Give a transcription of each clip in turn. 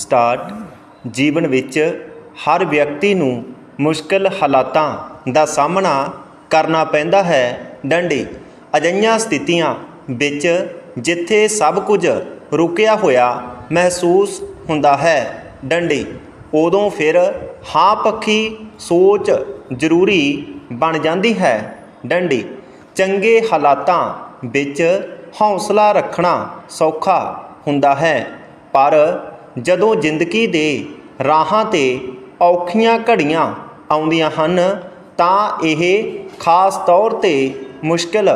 Start ਜੀਵਨ ਵਿੱਚ ਹਰ ਵਿਅਕਤੀ ਨੂੰ ਮੁਸ਼ਕਲ ਹਾਲਾਤਾਂ ਦਾ ਸਾਹਮਣਾ ਕਰਨਾ ਪੈਂਦਾ ਹੈ। ਡੰਡੀ, ਅਜਿਹੀਆਂ ਸਥਿਤੀਆਂ ਵਿੱਚ ਜਿੱਥੇ ਸਭ ਕੁਝ ਰੁਕਿਆ ਹੋਇਆ ਮਹਿਸੂਸ ਹੁੰਦਾ ਹੈ। ਡੰਡੀ, ਉਦੋਂ ਫਿਰ ਹਾਂ ਪੱਖੀ ਸੋਚ ਜ਼ਰੂਰੀ ਬਣ ਜਾਂਦੀ ਹੈ। ਡੰਡੀ, ਚੰਗੇ ਹਾਲਾਤਾਂ ਵਿੱਚ ਹੌਸਲਾ ਰੱਖਣਾ ਸੌਖਾ ਹੁੰਦਾ ਹੈ, ਪਰ ਜਦੋਂ ਜ਼ਿੰਦਗੀ ਦੇ ਰਾਹਾਂ ਤੇ ਔਖੀਆਂ ਘੜੀਆਂ ਆਉਂਦੀਆਂ ਹਨ, ਤਾਂ ਇਹ ਖਾਸ ਤੌਰ ਤੇ ਮੁਸ਼ਕਲ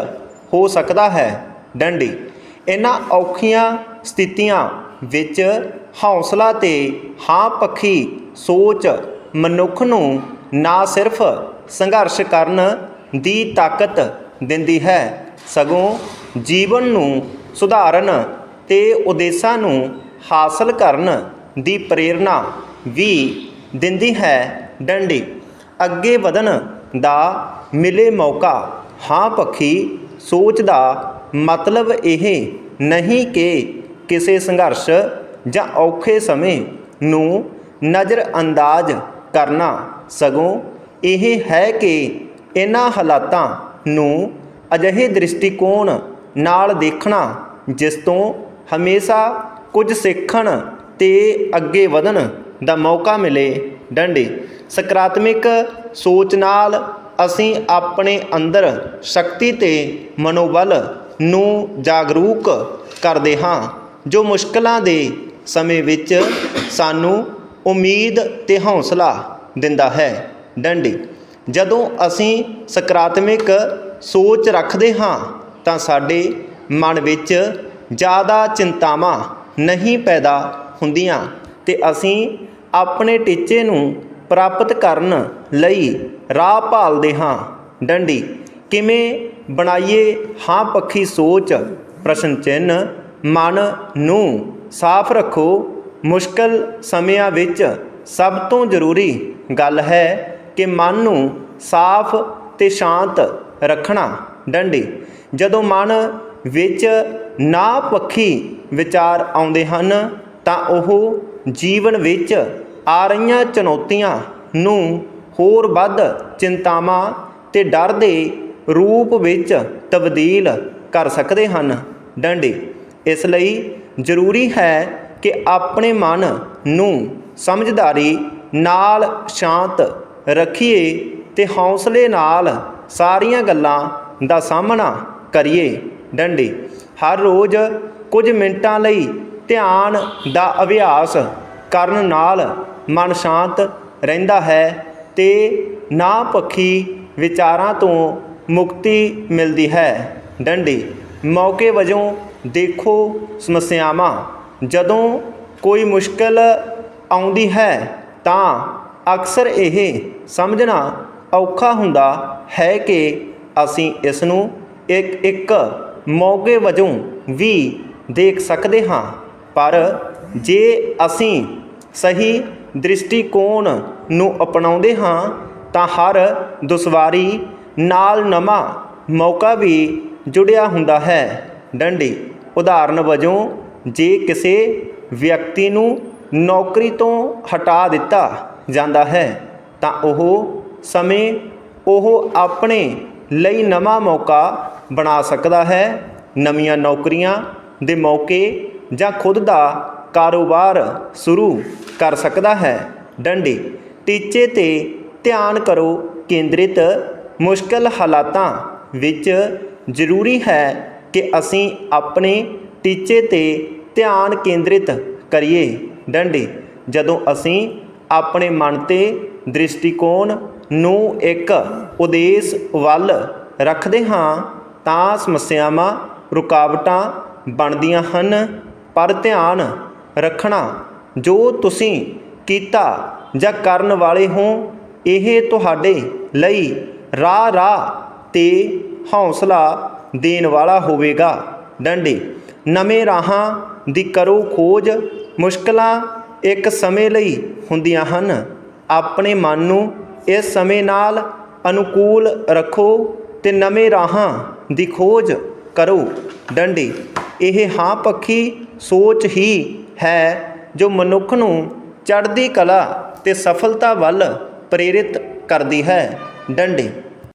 ਹੋ ਸਕਦਾ ਹੈ। ਡੰਡੀ, ਇਹਨਾਂ ਔਖੀਆਂ ਸਥਿਤੀਆਂ ਵਿੱਚ ਹੌਸਲਾ ਤੇ ਹਾਂ ਪੱਖੀ ਸੋਚ ਮਨੁੱਖ ਨੂੰ ਨਾ ਸਿਰਫ ਸੰਘਰਸ਼ ਕਰਨ ਦੀ ਤਾਕਤ ਦਿੰਦੀ ਹੈ, ਸਗੋਂ ਜੀਵਨ ਨੂੰ ਸੁਧਾਰਨ ਤੇ ਉਦੇਸ਼ਾਂ ਨੂੰ ਹਾਸਲ ਕਰਨ ਦੀ ਪ੍ਰੇਰਣਾ ਵੀ ਦਿੰਦੀ ਹੈ। ਡੰਡੀ, ਅੱਗੇ ਵਧਣ ਦਾ ਮਿਲੇ ਮੌਕਾ। ਹਾਂ ਪੱਖੀ, ਸੋਚ ਦਾ ਮਤਲਬ ਇਹ ਨਹੀਂ ਕਿ ਕਿਸੇ ਸੰਘਰਸ਼ ਜਾਂ ਔਖੇ ਸਮੇਂ ਨੂੰ ਨਜ਼ਰ ਅੰਦਾਜ਼ ਕਰਨਾ ਸਗੋਂ ਇਹ ਹੈ ਕਿ ਇਹਨਾਂ ਹਾਲਾਤਾਂ ਨੂੰ ਅਜਿਹੇ ਦ੍ਰਿਸ਼ਟੀਕੋਣ ਨਾਲ ਦੇਖਣਾ ਜਿਸ ਤੋਂ ਹਮੇਸ਼ਾ ਕੁਝ ਸਿੱਖਣ ਅਤੇ ਅੱਗੇ ਵਧਣ ਦਾ ਮੌਕਾ ਮਿਲੇ ਡੰਡੀ। ਸਕਾਰਾਤਮਕ ਸੋਚ ਨਾਲ ਅਸੀਂ ਆਪਣੇ ਅੰਦਰ ਸ਼ਕਤੀ ਅਤੇ ਮਨੋਬਲ ਨੂੰ ਜਾਗਰੂਕ ਕਰਦੇ ਹਾਂ, ਜੋ ਮੁਸ਼ਕਲਾਂ ਦੇ ਸਮੇਂ ਵਿੱਚ ਸਾਨੂੰ ਉਮੀਦ ਅਤੇ ਹੌਸਲਾ ਦਿੰਦਾ ਹੈ। ਡੰਡੀ, ਜਦੋਂ ਅਸੀਂ ਸਕਾਰਾਤਮਕ ਸੋਚ ਰੱਖਦੇ ਹਾਂ, ਤਾਂ ਸਾਡੇ ਮਨ ਵਿੱਚ ਜ਼ਿਆਦਾ ਚਿੰਤਾਵਾਂ ਨਹੀਂ ਪੈਦਾ ਹੁੰਦੀਆਂ ਅਤੇ ਅਸੀਂ ਆਪਣੇ ਟੀਚੇ ਨੂੰ ਪ੍ਰਾਪਤ ਕਰਨ ਲਈ ਰਾਹ ਭਾਲਦੇ ਹਾਂ। ਡੰਡੀ, ਕਿਵੇਂ ਬਣਾਈਏ ਹਾਂ ਪੱਖੀ ਸੋਚ? ਪ੍ਰਸ਼ਨ ਚਿੰਨ ਮਨ ਨੂੰ ਸਾਫ਼ ਰੱਖੋ। ਮੁਸ਼ਕਲ ਸਮਿਆਂ ਵਿੱਚ ਸਭ ਤੋਂ ਜ਼ਰੂਰੀ ਗੱਲ ਹੈ ਕਿ ਮਨ ਨੂੰ ਸਾਫ਼ ਤੇ ਸ਼ਾਂਤ ਰੱਖਣਾ। ਡੰਡੀ, ਜਦੋਂ ਮਨ ਵਿੱਚ ਨਾ ਪੱਖੀ ਵਿਚਾਰ ਆਉਂਦੇ ਹਨ, ਤਾਂ ਉਹ ਜੀਵਨ ਵਿੱਚ ਆ ਰਹੀਆਂ ਚੁਣੌਤੀਆਂ ਨੂੰ ਹੋਰ ਵੱਧ ਚਿੰਤਾਵਾਂ ਤੇ ਡਰ ਦੇ ਰੂਪ ਵਿੱਚ ਤਬਦੀਲ ਕਰ ਸਕਦੇ ਹਨ। ਡੰਡੇ, ਇਸ ਲਈ ਜ਼ਰੂਰੀ ਹੈ ਕਿ ਆਪਣੇ ਮਨ ਨੂੰ ਸਮਝਦਾਰੀ ਨਾਲ ਸ਼ਾਂਤ ਰੱਖੀਏ ਤੇ ਹੌਸਲੇ ਨਾਲ ਸਾਰੀਆਂ ਗੱਲਾਂ ਦਾ ਸਾਹਮਣਾ ਕਰੀਏ। ਡੰਡੇ, ਹਰ ਰੋਜ਼ ਕੁਝ ਮਿੰਟਾਂ ਲਈ ਧਿਆਨ ਦਾ ਅਭਿਆਸ ਕਰਨ ਨਾਲ ਮਨ ਸ਼ਾਂਤ ਰਹਿੰਦਾ ਹੈ ਤੇ ਨਾ ਪੱਖੀ ਵਿਚਾਰਾਂ ਤੋਂ ਮੁਕਤੀ ਮਿਲਦੀ ਹੈ। ਡੰਡੀ, ਮੌਕੇ ਵਜੋਂ ਦੇਖੋ ਸਮੱਸਿਆਵਾਂ। ਜਦੋਂ ਕੋਈ ਮੁਸ਼ਕਲ ਆਉਂਦੀ ਹੈ ਤਾਂ ਅਕਸਰ ਇਹ ਸਮਝਣਾ ਔਖਾ ਹੁੰਦਾ ਹੈ ਕਿ ਅਸੀਂ ਇਸ ਨੂੰ ਇੱਕ ਇੱਕ ਮੌਕੇ ਵਜੋਂ ਵੀ ਦੇਖ ਸਕਦੇ ਹਾਂ। ਪਰ ਜੇ ਅਸੀਂ ਸਹੀ ਦ੍ਰਿਸ਼ਟੀਕੋਣ ਨੂੰ ਅਪਣਾਉਂਦੇ ਹਾਂ, ਤਾਂ ਹਰ ਦੁਸ਼ਵਾਰੀ ਨਾਲ ਨਵਾਂ ਮੌਕਾ ਵੀ ਜੁੜਿਆ ਹੁੰਦਾ ਹੈ। ਡੰਡੀ, ਉਦਾਹਰਨ ਵਜੋਂ, ਜੇ ਕਿਸੇ ਵਿਅਕਤੀ ਨੂੰ ਨੌਕਰੀ ਤੋਂ ਹਟਾ ਦਿੱਤਾ ਜਾਂਦਾ ਹੈ, ਤਾਂ ਉਹ ਸਮੇਂ ਉਹ ਆਪਣੇ ਲਈ ਨਵਾਂ ਮੌਕਾ ਬਣਾ ਸਕਦਾ ਹੈ। ਨਵੀਆਂ ਨੌਕਰੀਆਂ ਦੇ ਮੌਕੇ ਜਾਂ ਖੁਦ ਦਾ ਕਾਰੋਬਾਰ ਸ਼ੁਰੂ ਕਰ ਸਕਦਾ ਹੈ। ਡੰਡੀ, ਟੀਚੇ ਤੇ ਧਿਆਨ ਕਰੋ, ਕੇਂਦਰਿਤ ਮੁਸ਼ਕਲ ਹਾਲਾਤਾਂ ਵਿੱਚ ਜ਼ਰੂਰੀ ਹੈ ਕਿ ਅਸੀਂ ਆਪਣੇ ਟੀਚੇ ਤੇ ਧਿਆਨ ਕੇਂਦਰਿਤ ਕਰੀਏ। ਡੰਡੀ, ਜਦੋਂ ਅਸੀਂ ਆਪਣੇ ਮਨ ਤੇ ਦ੍ਰਿਸ਼ਟੀਕੋਣ ਨੂੰ ਇੱਕ ਉਦੇਸ਼ ਵੱਲ ਰੱਖਦੇ ਹਾਂ, ਤਾਂ ਸਮੱਸਿਆਵਾਂ, ਰੁਕਾਵਟਾਂ ਬਣਦੀਆਂ ਹਨ, ਪਰ ਧਿਆਨ ਰੱਖਣਾ ਜੋ ਤੁਸੀਂ ਕੀਤਾ ਜਾਂ ਕਰਨ ਵਾਲੇ ਹੋ, ਇਹ ਤੁਹਾਡੇ ਲਈ ਰਾਹ ਰਾਹ ਤੇ ਹੌਸਲਾ ਦੇਣ ਵਾਲਾ ਹੋਵੇਗਾ। ਡੰਡੇ, ਨਵੇਂ ਰਾਹਾਂ ਦੀ ਕਰੋ ਖੋਜ। ਮੁਸ਼ਕਲਾਂ ਇੱਕ ਸਮੇਂ ਲਈ ਹੁੰਦੀਆਂ ਹਨ। ਆਪਣੇ ਮਨ ਨੂੰ ਇਸ ਸਮੇਂ ਨਾਲ ਅਨੁਕੂਲ ਰੱਖੋ ਤੇ ਨਵੇਂ ਰਾਹਾਂ ਦੀ ਖੋਜ ਕਰੋ। ਡੰਡੇ ਇਹ ਹਾਂ ਪੱਖੀ ਸੋਚ ਹੀ ਹੈ ਜੋ ਮਨੁੱਖ ਨੂੰ ਚੜ੍ਹਦੀ ਕਲਾ ਤੇ ਸਫਲਤਾ ਵੱਲ ਪ੍ਰੇਰਿਤ ਕਰਦੀ ਹੈ। ਡੰਡੇ